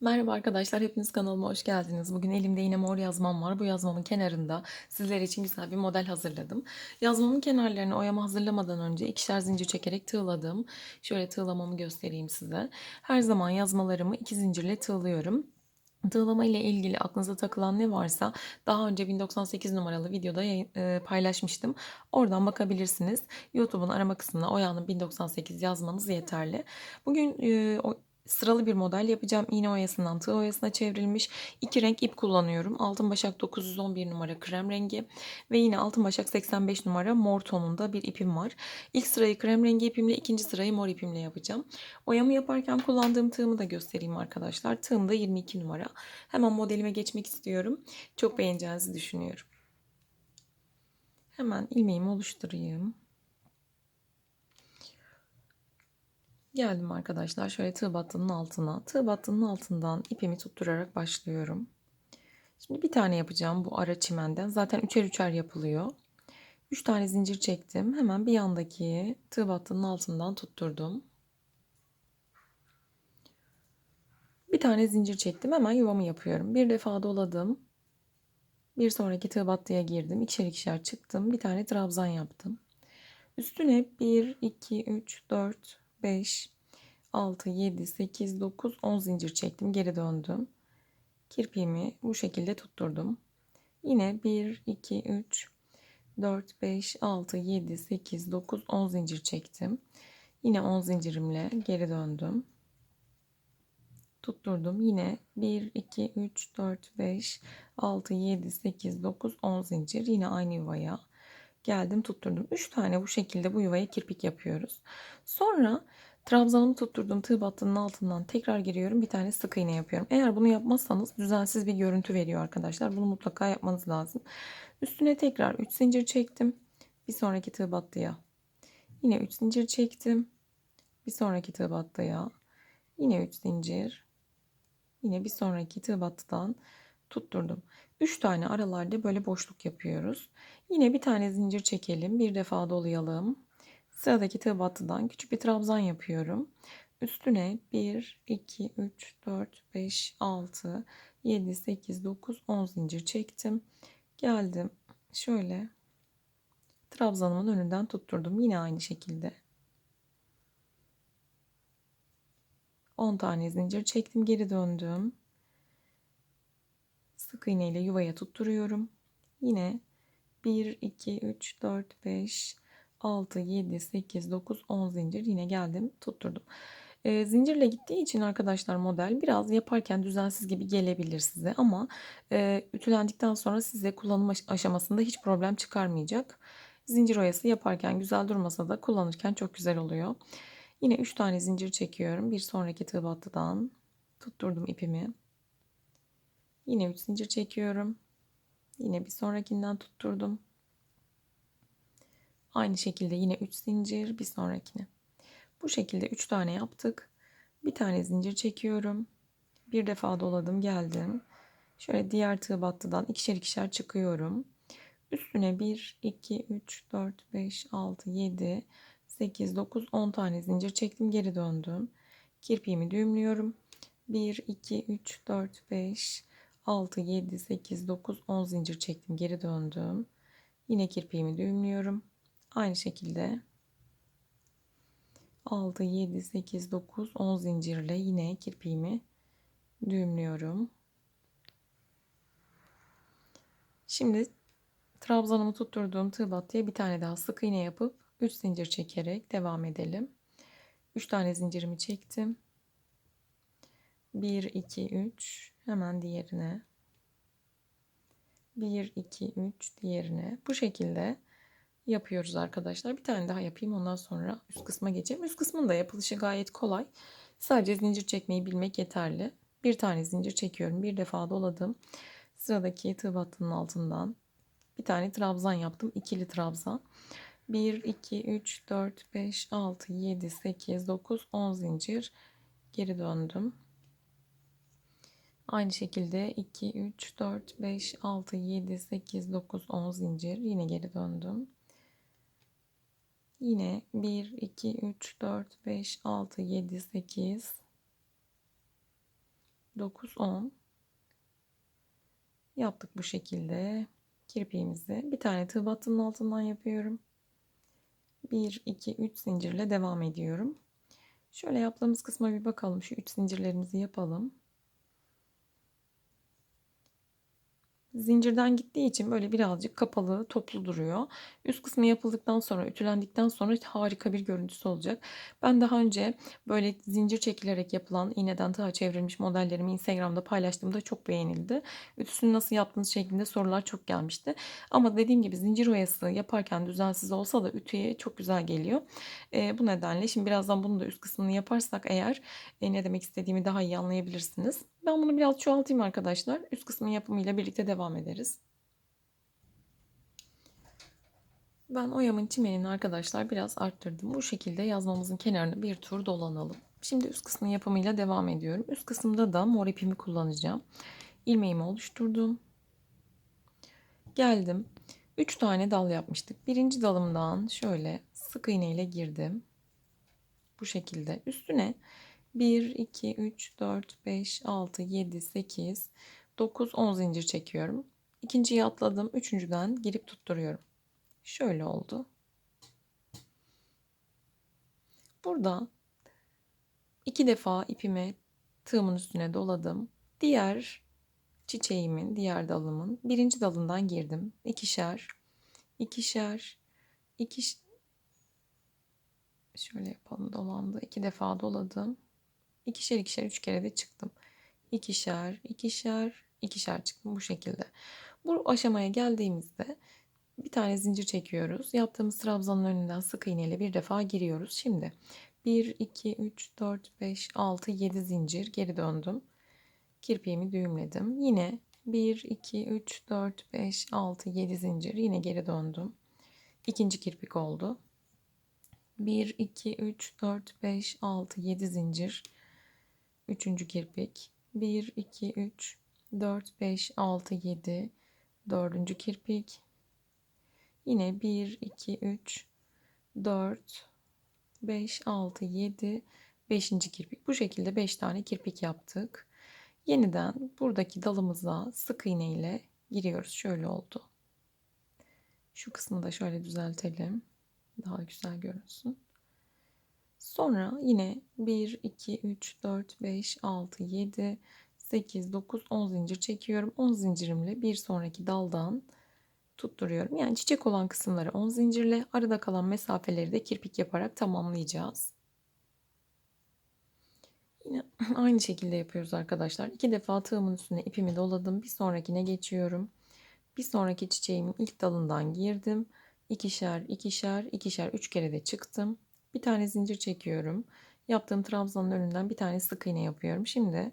Merhaba arkadaşlar, hepiniz kanalıma hoş geldiniz. Bugün elimde yine mor yazmam var. Bu yazmamın kenarında sizler için güzel bir model hazırladım. Yazmamın kenarlarını oyama hazırlamadan önce ikişer zincir çekerek tığladım. Şöyle tığlamamı göstereyim size. Her zaman yazmalarımı iki zincirle tığlıyorum. Tığlama ile ilgili aklınıza takılan ne varsa daha önce 1098 numaralı videoda e, paylaşmıştım. Oradan bakabilirsiniz. YouTube'un arama kısmına Oya'nın 1098 yazmanız yeterli. Bugün e, sıralı bir model yapacağım. İğne oyasından tığ oyasına çevrilmiş. iki renk ip kullanıyorum. Altın başak 911 numara krem rengi ve yine altın başak 85 numara mor tonunda bir ipim var. İlk sırayı krem rengi ipimle, ikinci sırayı mor ipimle yapacağım. Oyamı yaparken kullandığım tığımı da göstereyim arkadaşlar. Tığım da 22 numara. Hemen modelime geçmek istiyorum. Çok beğeneceğinizi düşünüyorum. Hemen ilmeğimi oluşturayım. Geldim arkadaşlar şöyle tığ battının altına. Tığ battının altından ipimi tutturarak başlıyorum. Şimdi bir tane yapacağım bu ara çimenden. Zaten üçer üçer yapılıyor. Üç tane zincir çektim. Hemen bir yandaki tığ battının altından tutturdum. Bir tane zincir çektim. Hemen yuvamı yapıyorum. Bir defa doladım. Bir sonraki tığ battıya girdim. İkişer ikişer çıktım. Bir tane trabzan yaptım. Üstüne 1, 2, 3, 4, 5, 6, 7, 8, 9, 10 zincir çektim. Geri döndüm. Kirpiğimi bu şekilde tutturdum. Yine 1, 2, 3, 4, 5, 6, 7, 8, 9, 10 zincir çektim. Yine 10 zincirimle geri döndüm. Tutturdum. Yine 1, 2, 3, 4, 5, 6, 7, 8, 9, 10 zincir. Yine aynı yuvaya geldim tutturdum. 3 tane bu şekilde bu yuvaya kirpik yapıyoruz. Sonra trabzanımı tutturdum tığ battının altından tekrar giriyorum. Bir tane sık iğne yapıyorum. Eğer bunu yapmazsanız düzensiz bir görüntü veriyor arkadaşlar. Bunu mutlaka yapmanız lazım. Üstüne tekrar 3 zincir çektim. Bir sonraki tığ battıya. Yine 3 zincir çektim. Bir sonraki tığ battıya. Yine 3 zincir. Yine bir sonraki tığ battıdan tutturdum. 3 tane aralarda böyle boşluk yapıyoruz. Yine bir tane zincir çekelim. Bir defa dolayalım. Sıradaki tığ battıdan küçük bir trabzan yapıyorum. Üstüne 1, 2, 3, 4, 5, 6, 7, 8, 9, 10 zincir çektim. Geldim. Şöyle trabzanımın önünden tutturdum. Yine aynı şekilde. 10 tane zincir çektim. Geri döndüm. Sık iğne ile yuvaya tutturuyorum. Yine 1, 2, 3, 4, 5, 6, 7, 8, 9, 10 zincir yine geldim tutturdum. E, zincirle gittiği için arkadaşlar model biraz yaparken düzensiz gibi gelebilir size ama e, ütülendikten sonra size kullanım aşamasında hiç problem çıkarmayacak. Zincir oyası yaparken güzel durmasa da kullanırken çok güzel oluyor. Yine 3 tane zincir çekiyorum. Bir sonraki tığ battıdan tutturdum ipimi. Yine 3 zincir çekiyorum. Yine bir sonrakinden tutturdum. Aynı şekilde yine 3 zincir bir sonrakine. Bu şekilde 3 tane yaptık. Bir tane zincir çekiyorum. Bir defa doladım geldim. Şöyle diğer tığ battıdan ikişer ikişer çıkıyorum. Üstüne 1, 2, 3, 4, 5, 6, 7, 8, 9, 10 tane zincir çektim. Geri döndüm. Kirpiğimi düğümlüyorum. 1, 2, 3, 4, 5, 6, 7, 8, 9, 10 zincir çektim. Geri döndüm. Yine kirpiğimi düğümlüyorum. Aynı şekilde 6, 7, 8, 9, 10 zincirle yine kirpiğimi düğümlüyorum. Şimdi trabzanımı tutturduğum tığ battıya bir tane daha sık iğne yapıp 3 zincir çekerek devam edelim. 3 tane zincirimi çektim. 1, 2, 3 hemen diğerine. 1, 2, 3 diğerine. Bu şekilde yapıyoruz arkadaşlar. Bir tane daha yapayım ondan sonra üst kısma geçeyim. Üst kısmın da yapılışı gayet kolay. Sadece zincir çekmeyi bilmek yeterli. Bir tane zincir çekiyorum. Bir defa doladım. Sıradaki tığ battının altından bir tane trabzan yaptım. İkili trabzan. 1, 2, 3, 4, 5, 6, 7, 8, 9, 10 zincir. Geri döndüm. Aynı şekilde 2, 3, 4, 5, 6, 7, 8, 9, 10 zincir. Yine geri döndüm. Yine 1, 2, 3, 4, 5, 6, 7, 8. 9, 10. Yaptık bu şekilde. Kirpiğimizi bir tane tığ battının altından yapıyorum. 1, 2, 3 zincirle devam ediyorum. Şöyle yaptığımız kısma bir bakalım. Şu 3 zincirlerimizi yapalım. Zincirden gittiği için böyle birazcık kapalı, toplu duruyor. Üst kısmı yapıldıktan sonra, ütülendikten sonra harika bir görüntüsü olacak. Ben daha önce böyle zincir çekilerek yapılan iğneden tığa çevrilmiş modellerimi Instagram'da paylaştığımda çok beğenildi. Ütüsünü nasıl yaptığınız şeklinde sorular çok gelmişti. Ama dediğim gibi zincir oyası yaparken düzensiz olsa da ütüye çok güzel geliyor. E, bu nedenle şimdi birazdan bunu da üst kısmını yaparsak eğer e, ne demek istediğimi daha iyi anlayabilirsiniz. Ben bunu biraz çoğaltayım arkadaşlar. Üst kısmın yapımıyla birlikte devam ederiz. Ben oyamın çimenini arkadaşlar biraz arttırdım. Bu şekilde yazmamızın kenarını bir tur dolanalım. Şimdi üst kısmın yapımıyla devam ediyorum. Üst kısımda da mor ipimi kullanacağım. İlmeğimi oluşturdum. Geldim. 3 tane dal yapmıştık. Birinci dalımdan şöyle sık iğne ile girdim. Bu şekilde üstüne 1, 2, 3, 4, 5, 6, 7, 8, 9, 10 zincir çekiyorum. İkinciyi atladım. Üçüncüden girip tutturuyorum. Şöyle oldu. Burada iki defa ipimi tığımın üstüne doladım. Diğer çiçeğimin, diğer dalımın birinci dalından girdim. İkişer, ikişer, ikiş şöyle yapalım dolandı. İki defa doladım. İkişer ikişer üç kere de çıktım. İkişer, ikişer, ikişer çıktım bu şekilde. Bu aşamaya geldiğimizde bir tane zincir çekiyoruz. Yaptığımız trabzanın önünden sık iğne ile bir defa giriyoruz. Şimdi 1, 2, 3, 4, 5, 6, 7 zincir geri döndüm. Kirpiğimi düğümledim. Yine 1, 2, 3, 4, 5, 6, 7 zincir yine geri döndüm. İkinci kirpik oldu. 1, 2, 3, 4, 5, 6, 7 zincir. Üçüncü kirpik. 1, 2, 3, 4, 5, 6, 7. Dördüncü kirpik. Yine 1, 2, 3, 4, 5, 6, 7. Beşinci kirpik. Bu şekilde 5 tane kirpik yaptık. Yeniden buradaki dalımıza sık iğne ile giriyoruz. Şöyle oldu. Şu kısmı da şöyle düzeltelim. Daha güzel görünsün. Sonra yine 1, 2, 3, 4, 5, 6, 7, 8, 9, 10 zincir çekiyorum. 10 zincirimle bir sonraki daldan tutturuyorum. Yani çiçek olan kısımları 10 zincirle arada kalan mesafeleri de kirpik yaparak tamamlayacağız. Yine aynı şekilde yapıyoruz arkadaşlar. İki defa tığımın üstüne ipimi doladım. Bir sonrakine geçiyorum. Bir sonraki çiçeğimin ilk dalından girdim. İkişer, ikişer, ikişer, üç kere de çıktım. Bir tane zincir çekiyorum. Yaptığım trabzanın önünden bir tane sık iğne yapıyorum. Şimdi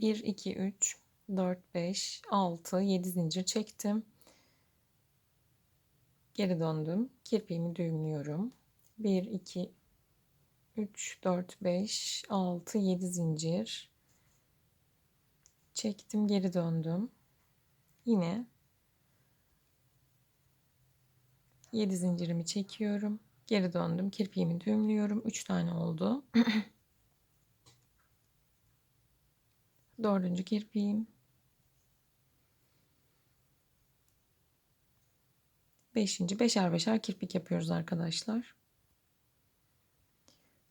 1, 2, 3, 4, 5, 6, 7 zincir çektim. Geri döndüm. Kirpiğimi düğümlüyorum. 1, 2, 3, 4, 5, 6, 7 zincir. Çektim geri döndüm. Yine 7 zincirimi çekiyorum. Geri döndüm. Kirpiğimi düğümlüyorum. 3 tane oldu. Dördüncü kirpiğim. Beşinci. Beşer beşer kirpik yapıyoruz arkadaşlar.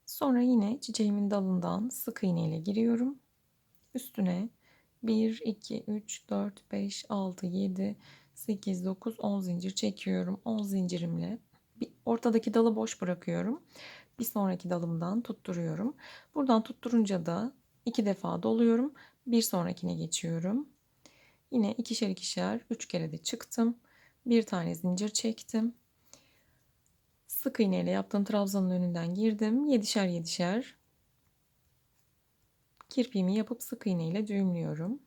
Sonra yine çiçeğimin dalından sık iğne ile giriyorum. Üstüne 1, 2, 3, 4, 5, 6, 7, 8, 9, 10 zincir çekiyorum. 10 zincirimle bir ortadaki dalı boş bırakıyorum. Bir sonraki dalımdan tutturuyorum. Buradan tutturunca da iki defa doluyorum. Bir sonrakine geçiyorum. Yine ikişer ikişer üç kere de çıktım. Bir tane zincir çektim. Sık iğne ile yaptığım trabzanın önünden girdim. Yedişer yedişer kirpiğimi yapıp sık iğne ile düğümlüyorum.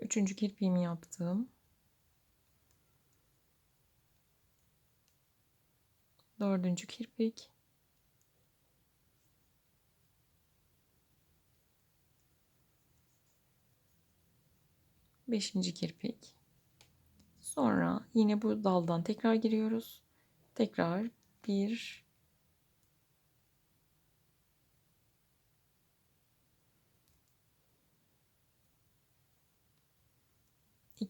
Üçüncü kirpiğimi yaptım. Dördüncü kirpik. Beşinci kirpik. Sonra yine bu daldan tekrar giriyoruz. Tekrar bir,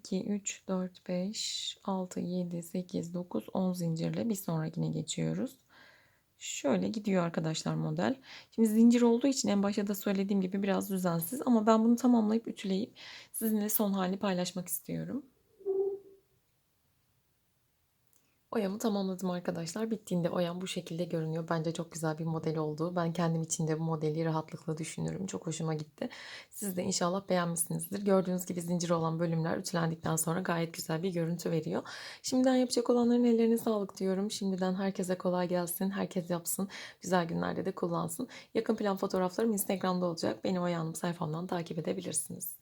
2, 3, 4, 5, 6, 7, 8, 9, 10 zincirle bir sonrakine geçiyoruz. Şöyle gidiyor arkadaşlar model. Şimdi zincir olduğu için en başta da söylediğim gibi biraz düzensiz ama ben bunu tamamlayıp ütüleyip sizinle son halini paylaşmak istiyorum. Oyamı tamamladım arkadaşlar. Bittiğinde oyam bu şekilde görünüyor. Bence çok güzel bir model oldu. Ben kendim için de bu modeli rahatlıkla düşünürüm. Çok hoşuma gitti. Siz de inşallah beğenmişsinizdir. Gördüğünüz gibi zincir olan bölümler ütülendikten sonra gayet güzel bir görüntü veriyor. Şimdiden yapacak olanların ellerine sağlık diyorum. Şimdiden herkese kolay gelsin. Herkes yapsın. Güzel günlerde de kullansın. Yakın plan fotoğraflarım Instagram'da olacak. Benim ayağım sayfamdan takip edebilirsiniz.